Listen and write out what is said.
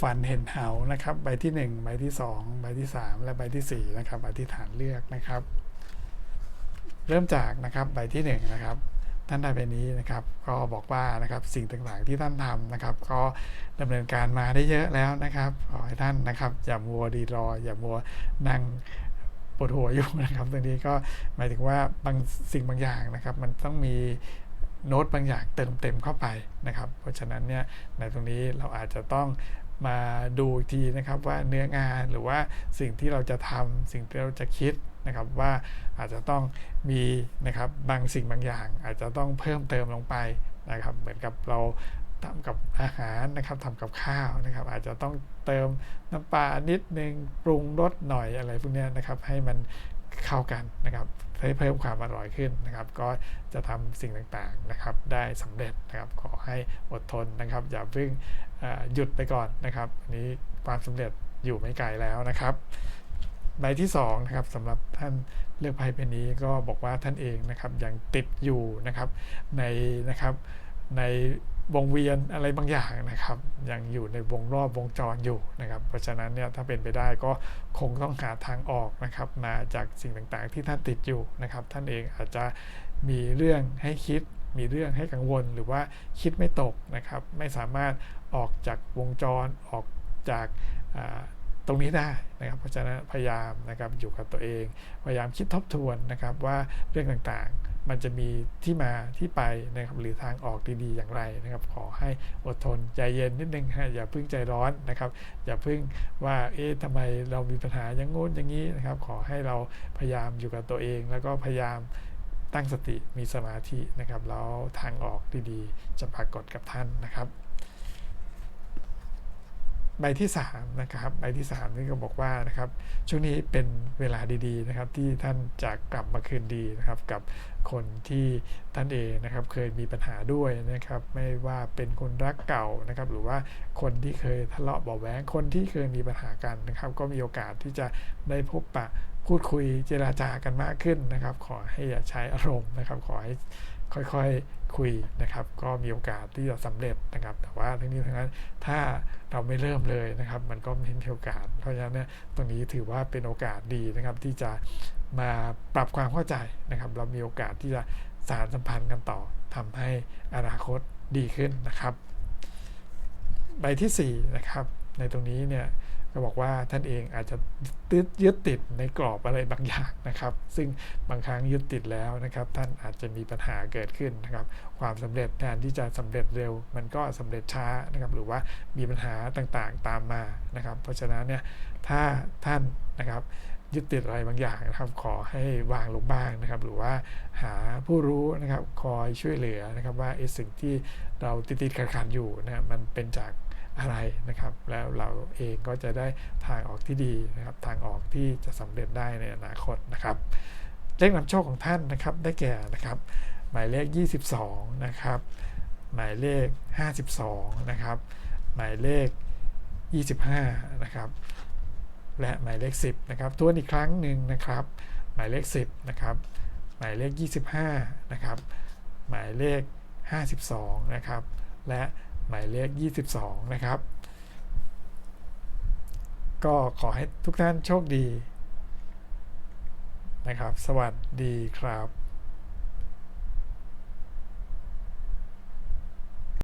ฝันเห็นเหานะครับ ใบที่ 1 ใบที่ 2 ใบที่ 3 และใบทีสี่ 4 นะครับ อธิษฐานเลือกนะครับ เริ่มจากนะครับใบที่ 1 นะครับ ท่านใดใบนี้นะครับ ก็บอกว่านะครับสิ่งต่างๆที่ท่านทำนะครับ ก็ดำเนินการมาได้เยอะแล้วนะครับขอให้ท่านนะครับ อย่ามัวดีรอ อย่ามัวนั่งปวดหัวอยู่นะครับ ตรงนี้ก็หมายถึงว่าบางสิ่งบางอย่างนะครับ มันต้องมีโน้ตบางอย่างเติมเต็มเข้าไปนะครับ เพราะฉะนั้นเนี่ยในตรงนี้เราอาจจะต้อง มาดูอีกทีนะครับว่าเนื้องานหรือว่าสิ่งที่เราจะทำสิ่งที่เราจะคิดนะครับว่าอาจจะต้องมีนะครับบางสิ่งบางอย่าง อาจจะต้องเพิ่มเติมลงไปนะครับ เหมือนกับเราทำกับอาหารนะครับทำกับข้าวนะครับ อาจจะต้องเติมน้ำปลานิดนึงปรุงรสหน่อยอะไรพวกนี้นะครับ ให้มัน เข้ากันนะครับให้เพิ่มความอร่อยขึ้นนะครับ ก็จะทำสิ่งต่างๆนะครับ ได้สำเร็จนะครับขอให้อดทนนะครับ อย่าเพิ่งหยุดไปก่อนนะครับอันนี้ความสำเร็จอยู่ไม่ไกลแล้วนะครับใบที่2นะครับสำหรับท่านเลือกไพ่ใบนี้ก็บอกว่าท่านเองนะครับยังติดอยู่นะครับในนะครับใน วงเวียนอะไรบางอย่างนะครับ ยังอยู่ในวงรอบวงจรอยู่นะครับ เพราะฉะนั้นเนี่ยถ้าเป็นไปได้ก็คงต้องหาทางออกนะครับ มาจากสิ่งต่างๆที่ท่านติดอยู่นะครับ ท่านเองอาจจะมีเรื่องให้คิด มีเรื่องให้กังวล หรือว่าคิดไม่ตกนะครับ ไม่สามารถออกจากวงจรออกจากตรงนี้ได้นะครับเพราะฉะนั้นพยายามนะครับอยู่กับตัวเอง พยายามคิดทบทวนนะครับว่าเรื่องต่างๆ มันจะมีที่มาที่ไปนะครับหรือทางออกดีๆอย่างไรนะครับ ขอให้อดทนใจเย็นนิดนึงฮะอย่าพึ่งใจร้อนนะครับอย่าพึ่งว่าเอ๊ะทำไมเรามีปัญหาอย่างงู้นอย่างนี้นะครับ ขอให้เราพยายามอยู่กับตัวเอง แล้วก็พยายามตั้งสติมีสมาธินะครับแล้วทางออกดีๆ จะปรากฏกับท่านนะครับ ใบที่3นะครับใบที่3นี่ก็บอกว่านะครับช่วงนี้เป็นเวลาดีๆนะครับที่ท่านจะกลับมาคืนดีนะครับกับคนที่ท่านเองนะครับเคยมีปัญหาด้วยนะครับไม่ว่าเป็นคนรักเก่านะครับหรือว่าคนที่เคยทะเลาะเบาแหวงคนที่เคยมีปัญหากันนะครับก็มีโอกาสที่จะได้พบปะพูดคุยเจราจากันมากขึ้นนะครับ ขอให้อย่าใช้อารมณ์นะครับขอให้ ค่อยๆคุยนะครับ ก็มีโอกาสที่จะสำเร็จนะครับ แต่ว่าทั้งนี้ทั้งนั้นถ้าเราไม่เริ่มเลยนะครับ มันก็ไม่มีโอกาส เพราะฉะนั้นเนี่ยตรงนี้ถือว่าเป็นโอกาสดีนะครับ ที่จะมาปรับความเข้าใจนะครับ เรามีโอกาสที่จะสารสัมพันธ์กันต่อทำให้อนาคตดีขึ้นนะครับใบที่4นะครับในตรงนี้เนี่ย ก็บอกว่าท่านเองอาจจะยึดติดในกรอบอะไรบางอย่างนะครับ ซึ่งบางครั้งยึดติดแล้วนะครับ ท่านอาจจะมีปัญหาเกิดขึ้นนะครับ ความสำเร็จแทนที่จะสำเร็จเร็ว มันก็สำเร็จช้านะครับ หรือว่ามีปัญหาต่างๆตามมานะครับ เพราะฉะนั้นเนี่ยถ้าท่านนะครับยึดติดอะไรบางอย่างนะครับขอให้วางลงบ้างนะครับ หรือว่าหาผู้รู้นะครับคอยช่วยเหลือนะครับว่าไอ้สิ่งที่เราติดๆขัดๆอยู่นะมันเป็นจาก อะไรนะครับ แล้วเราเองก็จะได้ทางออกที่ดีนะครับ ทางออกที่จะสำเร็จได้ในอนาคตนะครับ เลขนำโชคของท่านนะครับ ได้แก่นะครับ หมายเลข 22 นะครับ หมายเลข 52 นะครับ หมายเลข 25 นะครับ และหมายเลข 10 นะครับทวนอีกครั้งหนึ่งนะครับ หมายเลข 10 นะครับ หมายเลข 25 นะครับ หมายเลข 52 นะครับ และ หมายเลข 22 นะครับ ก็ขอให้ทุกท่านโชคดีนะครับ สวัสดีครับ